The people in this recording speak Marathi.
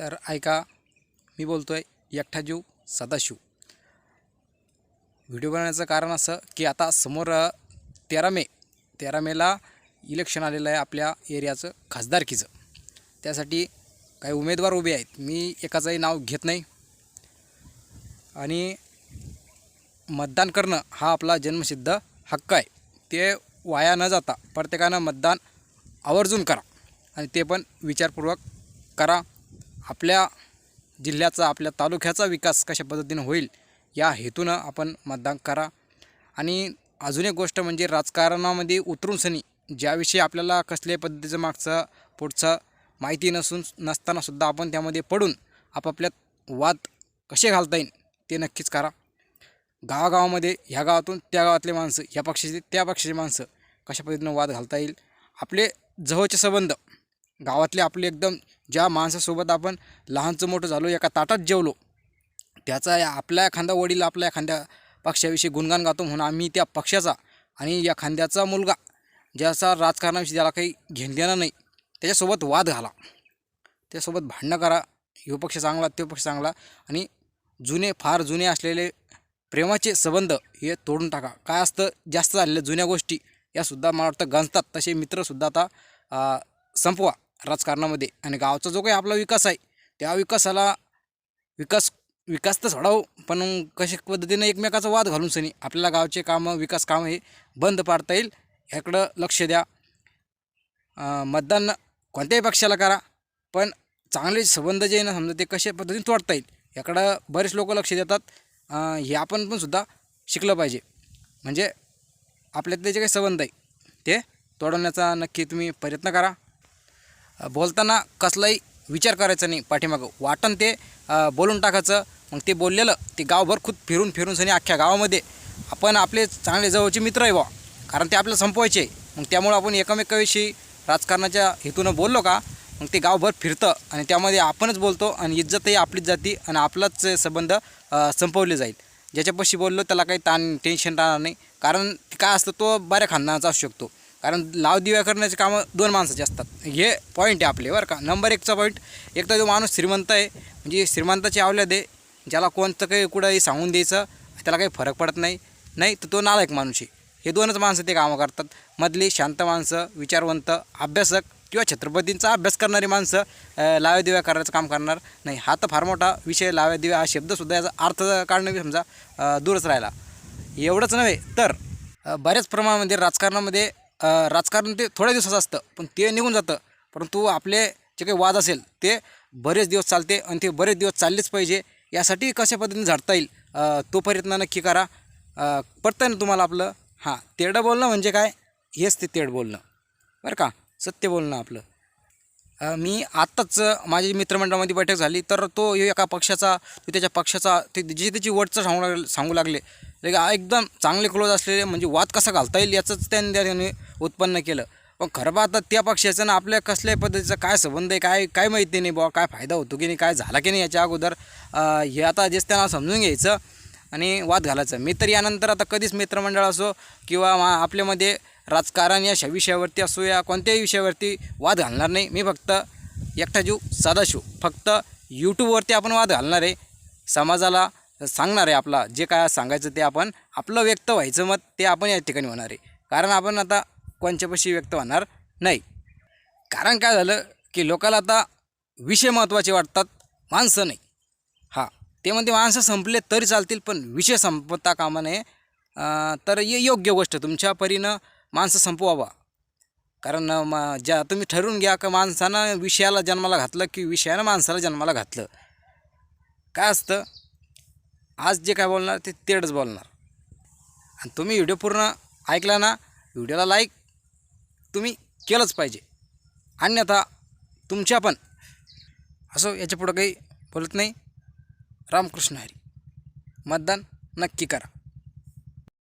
तर ऐका मी बोलतो आहे एकटा जीव सदाशिव. व्हिडिओ बनवण्याचं कारण असं की आता समोर तेरा मे. तेरा मेला इलेक्शन आलेलं आहे आपल्या एरियाचं खासदारकीचं. त्यासाठी काही उमेदवार उभे आहेत. मी एकाचंही नाव घेत नाही. आणि मतदान करणं हा आपला जन्मसिद्ध हक्क आहे. ते वाया न जाता प्रत्येकानं मतदान आवर्जून करा. आणि ते पण विचारपूर्वक करा. आपल्या जिल्ह्याचा आपल्या तालुक्याचा विकास कशा पद्धतीनं होईल या हेतूनं आपण मतदान करा. आणि अजून एक गोष्ट म्हणजे राजकारणामध्ये उतरून सनी ज्याविषयी आपल्याला कसल्याही पद्धतीचं मागचं पुढचं माहिती नसून नसतानासुद्धा आपण त्यामध्ये पडून आपापल्यात वाद कसे घालता येईल ते नक्कीच करा. गावागावामध्ये ह्या गावातून त्या गावातले माणसं ह्या पक्षाचे त्या पक्षाचे माणसं कशा पद्धतीनं वाद घालता येईल आपले जवळचे संबंध गावातले आपले एकदम ज्या माणसासोबत आपण लहानचं मोठं झालो एका ताटात जेवलो त्याचा या आपल्या एखादा वडील आपल्या एखाद्या पक्षाविषयी गुणगान गातो म्हणून आम्ही त्या पक्षाचा आणि या खांद्याचा मुलगा ज्याचा राजकारणाविषयी त्याला काही घेणं देणं नाही त्याच्यासोबत वाद घाला. त्यासोबत भांडणं करा. ह्यो पक्ष चांगला तो पक्ष चांगला आणि जुने फार जुने असलेले प्रेमाचे संबंध हे तोडून टाका. काय असतं जास्त झालेल्या जुन्या गोष्टी यासुद्धा मला वाटतं गंजतात. तसे मित्रसुद्धा आता संपवा. राजकारणामध्ये. आणि गावचा जो काही आपला विकास आहे त्या विकासाला विकास विकास तर सोडावं पण कशा पद्धतीनं एकमेकाचा वाद घालून सनी आपल्याला गावचे कामं विकास कामं हे बंद पाडता येईल ह्याकडं लक्ष द्या. मतदान कोणत्याही पक्षाला करा पण चांगले संबंध जे आहे ना समजा ते कशा पद्धतीने तोडता येईल याकडं बरेच लोक लक्ष देतात. हे आपण पण सुद्धा शिकलं पाहिजे. म्हणजे आपल्यातले जे काही संबंध आहे ते तोडवण्याचा नक्की तुम्ही प्रयत्न करा. बोलताना कसलाही विचार करायचा नाही पाठीमागं. वाटण ते बोलून टाकायचं मग ते बोललेलं ते गावभर खूप फिरून फिरून सनी अख्ख्या गावामध्ये. आपण आपले चांगले जवळचे मित्र आहे बा कारण ते आपल्याला संपवायचे. मग त्यामुळं आपण एकमेकाविषयी राजकारणाच्या हेतूनं बोललो का मग ते गावभर फिरतं आणि त्यामध्ये आपणच बोलतो आणि इज्जतही आपलीच जाती आणि आपलाच संबंध संपवले जाईल. ज्याच्यापाशी बोललो त्याला काही ताण टेन्शन राहणार नाही. कारण काय असतं तो बऱ्या खानदानाचा असू शकतो. कारण लाव दिव्या करण्याचे कामं दोन माणसाचे असतात. हे पॉईंट आहे आपले बरं का? नंबर एकचा पॉईंट एक तर जो माणूस श्रीमंत आहे म्हणजे श्रीमंताची आवल्या आहे ज्याला कोणतं काही कुठंही सांगून द्यायचं त्याला काही फरक पडत नाही. नाही तर तो नालायक माणूस आहे. हे दोनच माणसं ते कामं करतात. मधली शांत माणसं विचारवंत अभ्यासक किंवा छत्रपतींचा अभ्यास करणारी माणसं लाव्या दिव्या करायचं काम करणार नाही. हा तर फार मोठा विषय लाव्या दिव्या हा शब्दसुद्धा याचा अर्थ काढणं समजा दूरच राहिला. एवढंच नव्हे तर बऱ्याच प्रमाणामध्ये राजकारणामध्ये राजकारण ते थोड्या दिवसाचं असतं पण ते निघून जातं. परंतु आपले जे काही वाद असेल ते बरेच दिवस चालते आणि ते बरेच दिवस चाललेच पाहिजे. यासाठी कशा पद्धतीने झाडता येईल तो प्रयत्न नक्की करा. अ, पडतं ना तुम्हाला आपलं? हां तेढं बोलणं म्हणजे काय? हेच ते तेढ बोलणं. बरं का? सत्य बोलणं आपलं. मी आत्ताच माझी मित्रमंडळामध्ये बैठक झाली तर तो एका पक्षाचा त्याच्या पक्षाचा ते जे त्याची वटचं सांगू लागले सांगू लागले. एकदम चांगले क्लोज असलेले म्हणजे वाद कसा घालता येईल याचंच त्यांनी त्याने उत्पन्न केलं. पण खरं पाहता त्या पक्षाचं ना आपल्या कसल्या पद्धतीचा काय संबंध आहे काय काय माहिती नाही बुवा काय फायदा होतो की नाही काय झाला की नाही याच्या अगोदर. हे आता जेच त्यांना समजून घ्यायचं आणि वाद घालायचं. मी तर यानंतर आता कधीच मित्रमंडळ असो किंवा मा आपल्यामध्ये राजकारण या श- विषयावरती असो या कोणत्याही विषयावरती वाद घालणार नाही. मी फक्त एकटा जीव सदाशिव. फक्त यूट्यूबवरती आपण वाद घालणार आहे. समाजाला सांगणार आहे आपला जे काय सांगायचं ते आपण आपलं व्यक्त व्हायचं मत ते आपण या ठिकाणी होणार आहे. कारण आपण आता कोणच्यापाशी व्यक्त होणार नाही. कारण काय झालं की लोकाला आता विषय महत्त्वाचे वाटतात माणसं नाही. हां ते म्हणते माणसं संपले तरी चालतील पण विषय संपता कामा नये. तर हे योग्य गोष्ट तुमच्या परीनं माणसं संपवावा. कारण म ज्या तुम्ही ठरवून घ्या का माणसानं विषयाला जन्माला घातलं की विषयानं माणसाला जन्माला घातलं. काय असतं? आज जे काय बोलणार ते तेडच बोलणार. आणि तुम्ही व्हिडिओ पूर्ण ऐकला ना व्हिडिओला लाईक तुम्ही केलंच पाहिजे. अन्यथा तुमच्या पण असं याच्या पुढं काही बोलत नाही. रामकृष्ण हरी. मतदान नक्की करा.